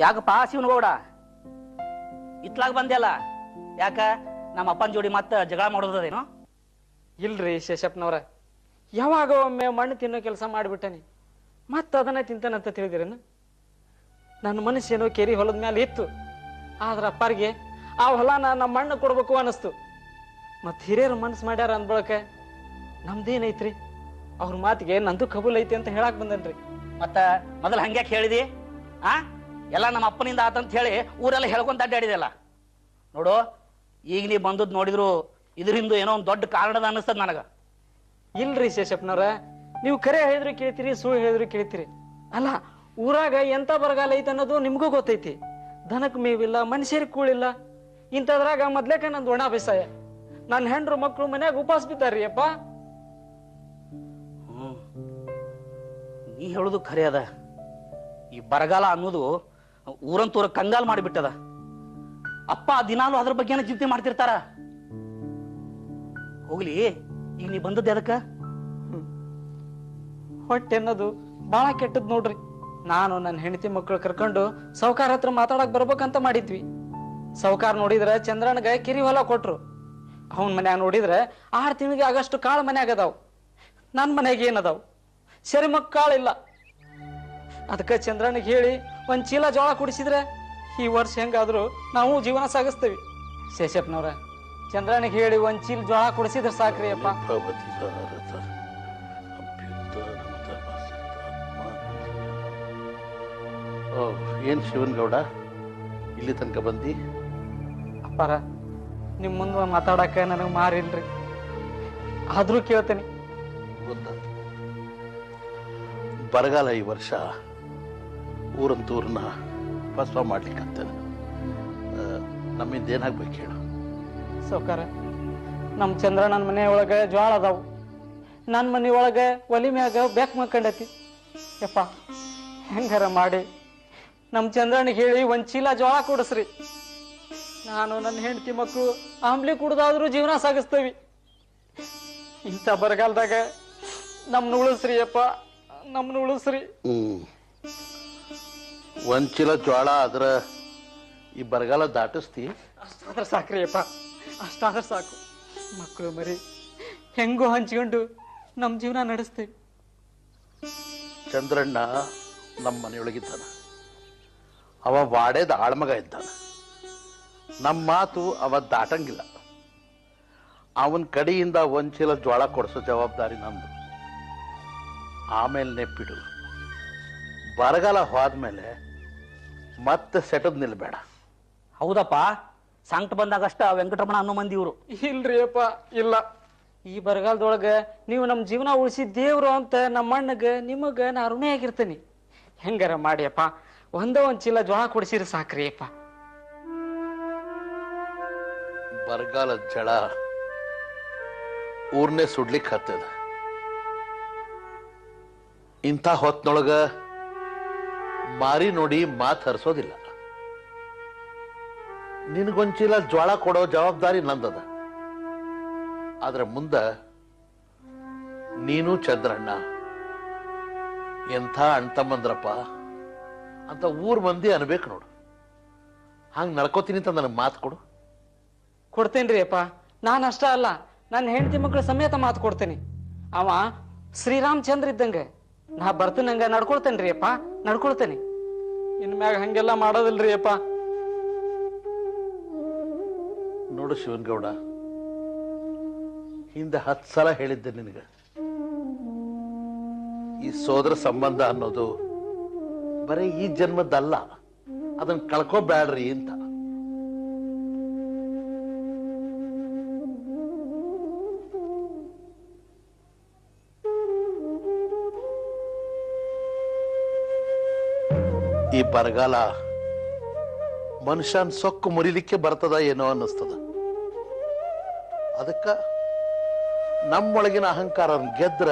ಯಾಕಪ್ಪ ಶಿವನಗೌಡ ಇತ್ಲಾಗ ಬಂದ್ಯಲ್ಲ? ಯಾಕ? ನಮ್ಮ ಅಪ್ಪನ ಜೋಡಿ ಮತ್ತೆ ಜಗಳ ಮಾಡೋದೇನು ಇಲ್ರಿ ಶೇಷಪ್ಪನವ್ರ ಯಾವಾಗ ಒಮ್ಮೆ ಮಣ್ಣು ತಿನ್ನೋ ಕೆಲಸ ಮಾಡಿಬಿಟ್ಟನಿ. ಮತ್ತೆ ಅದನ್ನ ತಿಂತಾನಂತ ತಿಳಿದಿರೇನು? ನನ್ನ ಮನಸ್ಸೇನೋ ಕೆರಿ ಹೊಲದ ಮೇಲೆ ಇತ್ತು. ಆದ್ರ ಅಪ್ಪಾರಿಗೆ ಆ ಹೊಲನ ನಮ್ಮ ಮಣ್ಣು ಕೊಡ್ಬೇಕು ಅನಿಸ್ತು ಮತ್ತೆ ಹಿರಿಯರು ಮನಸ್ಸು ಮಾಡ್ಯಾರ ಅಂದ್ಬಳಕ ನಮ್ದೇನೈತ್ರಿ? ಅವ್ರ ಮಾತಿಗೆ ನಂದು ಕಬೂಲ್ ಐತಿ ಅಂತ ಹೇಳಕ್ ಬಂದನ್ರಿ. ಮತ್ತ ಮೊದಲು ಹಂಗ್ಯಾಕ್ ಹೇಳಿದಿ? ಆ? ಎಲ್ಲ ನಮ್ಮ ಅಪ್ಪನಿಂದ ಆತಂತ ಹೇಳಿ ಊರೆಲ್ಲ ಹೇಳ್ಕೊಂತ ಅಡ್ಡಾಡಿದೆಲ್ಲ. ನೋಡು ಈಗ ನೀ ಬಂದದ್ ನೋಡಿದ್ರು ಇದರಿಂದ ಏನೋ ಒಂದು ದೊಡ್ಡ ಕಾರಣದ ಅನ್ನಿಸ್ತದ ನನಗ. ಇಲ್ರಿ ಶೇಷಪ್ಪನವ್ರ ನೀವು ಕರೆ ಹೇಳಿದ್ರು ಕೇಳ್ತೀರಿ ಸುಳ್ಳು ಹೇಳಿದ್ರು ಕೇಳ್ತೀರಿ. ಅಲ್ಲ ಊರಾಗ ಎಂತ ಬರಗಾಲ ಐತೆ ಅನ್ನೋದು ನಿಮ್ಗೂ ಗೊತ್ತೈತಿ. ದನಕ್ ಮೇವಿಲ್ಲ ಮನುಷ್ಯರಿಗೆ ಕೂಳಿಲ್ಲ. ಇಂಥದ್ರಾಗ ಮೊದ್ಲೇಕ ನಂದು ಒಣ ಬೇಸಾಯ ನನ್ನ ಹೆಂಡ್ರು ಮಕ್ಕಳು ಮನ್ಯಾಗ ಉಪವಾಸ ಬಿದ್ದಾರ್ರಿ ಅಪ್ಪ. ನೀ ಹೇಳುದು ಖರೆ ಅದ. ಈ ಬರಗಾಲ ಅನ್ನೋದು ಊರಂತೂರ ಕಂಗಾಲ್ ಮಾಡಿಬಿಟ್ಟದ. ಅಪ್ಪ ದಿನಾಲು ಅದ್ರ ಬಗ್ಗೆನ ಚಿಂತೆ ಮಾಡ್ತಿರ್ತಾರ? ಹೋಗ್ಲಿ, ಈಗ ನೀ ಬಂದದ್ದು ಅದಕ್ಕ? ಹೊಟ್ಟೆ ಅನ್ನೋದು ಬಹಳ ಕೆಟ್ಟದ್ ನೋಡ್ರಿ. ನಾನು ನನ್ನ ಹೆಂಡತಿ ಮಕ್ಕಳು ಕರ್ಕೊಂಡು ಸಾವ್ಕಾರ ಹತ್ರ ಮಾತಾಡಕ್ ಬರ್ಬೇಕಂತ ಮಾಡಿದ್ವಿ. ಸೌಕಾರ ನೋಡಿದ್ರ ಚಂದ್ರನ್ಗ ಕಿರಿ ಹೊಲ ಕೊಟ್ರು. ಅವನ್ ಮನ್ಯಾಗ ನೋಡಿದ್ರ ಆರ್ ತಿಂಗಳಿಗೆ ಆಗಷ್ಟು ಕಾಳು ಮನ್ಯಾಗ ಅದಾವ್. ನನ್ ಮನ್ಯಾಗ ಏನದಾವ್? ಸರಿಮಕ್ ಕಾಳಿಲ್ಲ ಅದಕ್ಕೆ ಚಂದ್ರನಿಗೆ ಹೇಳಿ ಒಂದು ಚೀಲ ಜೋಳ ಕುಡಿಸಿದ್ರೆ ಈ ವರ್ಷ ಹೆಂಗಾದರೂ ನಾವು ಜೀವನ ಸಾಗಿಸ್ತೀವಿ. ಶೇಷಪ್ಪನವ್ರ ಚಂದ್ರನಿಗೆ ಹೇಳಿ ಒಂದು ಚೀಲ ಜೋಳ ಕುಡಿಸಿದ್ರೆ ಸಾಕ್ರಿ ಅಪ್ಪ. ಏನು ಶಿವನ್ಗೌಡ? ಇಲ್ಲಿ ತನಕ ಬಂದಿ? ಅಪ್ಪಾರ ನಿಮ್ ಮುಂದೆ ಮಾತಾಡಕ್ಕೆ ನನಗೆ ಮಾರಿಲ್ರಿ. ಆದ್ರೂ ಕೇಳ್ತೇನೆ. ಬರಗಾಲ ಈ ವರ್ಷ ಊರಂತೂರ್ನ ಫಸ್ವ ಮಾಡ್ಲಿಕ್ಕೆ ಆಗ್ತದೆ ನಮ್ಮಿಂದ ಏನಾಗ್ಬೇಕು ಹೇಳು. ಸೌಕಾರ ನಮ್ಮ ಚಂದ್ರಣ್ಣನ ಮನೆ ಒಳಗೆ ಜ್ವಾಳ ಅದಾವು. ನನ್ನ ಮನೆ ಒಳಗೆ ಒಲಿ ಮ್ಯಾಗ ಬೇಕು ಮಕ್ಕಂಡೈತಿ. ಯಪ್ಪ ಹೆಂಗಾರ ಮಾಡಿ. ನಮ್ಮ ಚಂದ್ರನಿಗೆ ಹೇಳಿ ಒಂದು ಚೀಲ ಜ್ವಾಳ ಕೊಡಿಸ್ರಿ. ನಾನು ನನ್ನ ಹೆಂಡತಿ ಮಕ್ಕಳು ಆಮ್ಲಿ ಕುಡ್ದಾದ್ರೂ ಜೀವನ ಸಾಗಿಸ್ತೇವಿ. ಇಂಥ ಬರಗಾಲದಾಗ ನಮ್ನ ಉಳಿಸ್ರಿ ಯಪ್ಪ ನಮ್ನ ಉಳಿಸ್ರಿ. ಒಂದ್ ಚೀಲ ಜ್ವಾಳ ಆದ್ರ ಈ ಬರಗಾಲ ದಾಟಿಸ್ತಿ? ಅಷ್ಟಾದ್ರೆ ಸಾಕ್ರಿಯಪ್ಪ. ಅಷ್ಟಾದ್ರೆ ಸಾಕು. ಮಕ್ಕಳು ಮರಿ ಹೆಂಗೋ ಹಂಚ್ಕೊಂಡು ನಮ್ಮ ಜೀವನ ನಡೆಸ್ತೇವೆ. ಚಂದ್ರಣ್ಣ ನಮ್ಮ ಮನೆಯೊಳಗಿದ್ದಾನ. ಅವ ವಾಡೇದ ಆಳ್ಮಗ ಇದ್ದಾನ. ನಮ್ಮ ಮಾತು ಅವ ದಾಟಂಗಿಲ್ಲ. ಅವನ ಕಡೆಯಿಂದ ಒಂದ್ ಚೀಲ ಜ್ವಾಳ ಕೊಡಿಸೋ ಜವಾಬ್ದಾರಿ ನಂದು. ಆಮೇಲೆ ನೆಪ್ಪಿಡು. ಬರಗಾಲ ಹೋದ್ಮೇಲೆ ಮತ್ತೆ ಸೆಟದ್ ನಿಲ್ಬೇಡ. ಹೌದಪ್ಪ. ಸಂಕಟ ಬಂದಾಗಷ್ಟ ವೆಂಕಟರಮಣ ಅನ್ನೋ ಮಂದಿ ಇವರು. ಇಲ್ರಿ ಅಪ್ಪ ಇಲ್ಲ. ಈ ಬರಗಾಲದೊಳಗ ನೀವು ನಮ್ಮ ಜೀವನ ಉಳಿಸಿ ದೇವ್ರು ಅಂತ ನಮ್ಮ ಅಣ್ಣಗ ನಿಮಗ ನಾ ಋಣಿ ಆಗಿರ್ತೇನೆ ಹೆಂಗಾರ ಮಾಡಿಯಪ್ಪ ಒಂದ ಒಂದ್ ಚೀಲ ಜೋಳ ಕೊಡಿಸಿರಿ ಸಾಕ್ರಿ ಅಪ್ಪ ಬರಗಾಲ ಜಳ ಊರ್ನೇ ಸುಡ್ಲಿಕ್ಕೆ ಹತ್ತದ. ಇಂಥ ಹೊತ್ನೊಳಗ ಮಾರಿ ನೋಡಿ ಮಾತ್ ಹರಿಸೋದಿಲ್ಲ. ನಿನಗೊಂಚೀಲ ಜ್ವಾಳ ಕೊಡೋ ಜವಾಬ್ದಾರಿ ನಂದದ. ಆದ್ರೆ ಮುಂದ ನೀನು ಚಂದ್ರಣ್ಣ, ಎಂಥ ಅಣ್ತಮ್ಮಂದ್ರಪ್ಪ ಅಂತ ಊರ್ ಮಂದಿ ಅನ್ಬೇಕು ನೋಡು. ಹಂಗ್ ನಡ್ಕೋತೀನಿ ಅಂತ ನನಗೆ ಮಾತು ಕೊಡು. ಕೊಡ್ತೇನ್ರಿ ಅಪ್ಪ. ನಾನು ಅಷ್ಟ ಅಲ್ಲ ನನ್ನ ಹೆಂಡತಿ ಮಕ್ಕಳ ಸಮೇತ ಮಾತು ಕೊಡ್ತೇನೆ. ಅವ ಶ್ರೀರಾಮಚಂದ್ರ ಇದ್ದಂಗೆ. ನಾ ಬರ್ತನಂಗ ನಡ್ಕೊಳ್ತೇನ್ರಿ ಅಪ್ಪ, ನಡ್ಕೊಳ್ತೇನೆ. ಇನ್ ಮ್ಯಾಗ ಹಂಗೆಲ್ಲ ಮಾಡೋದಿಲ್ರಿ ಅಪ್ಪ ನೋಡು ಶಿವನ್ಗೌಡ, ಹಿಂದೆ ಹತ್ತು ಸಲ ಹೇಳಿದ್ದೆ ನಿನಗೆ. ಈ ಸೋದರ ಸಂಬಂಧ ಅನ್ನೋದು ಬರೀ ಈ ಜನ್ಮದ್ದಲ್ಲ ಅದನ್ನ ಕಳ್ಕೋಬೇಡ್ರಿ ಅಂತ. ಈ ಬರಗಾಲ ಮನುಷ್ಯನ್ ಸೊಕ್ಕು ಮುರಿಲಿಕ್ಕೆ ಬರ್ತದ ಏನೋ ಅನ್ನಿಸ್ತದ. ಅದಕ್ಕ ನಮ್ಮೊಳಗಿನ ಅಹಂಕಾರ ಗೆದ್ರ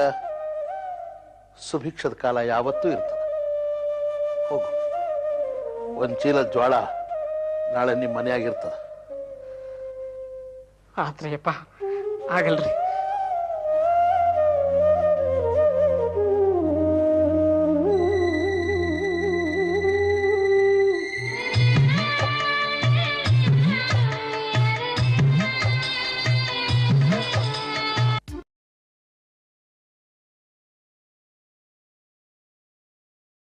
ಸುಭಿಕ್ಷದ ಕಾಲ ಯಾವತ್ತೂ ಇರ್ತದ. ಹೋಗು. ಒಂದ್ ಚೀಲ ಜ್ವಾಳ ನಾಳೆ ನಿಮ್ಮ ಮನೆಯಾಗಿರ್ತದ. ಆತ್ರಿಯಪ್ಪ, ಆಗಲ್ರಿ.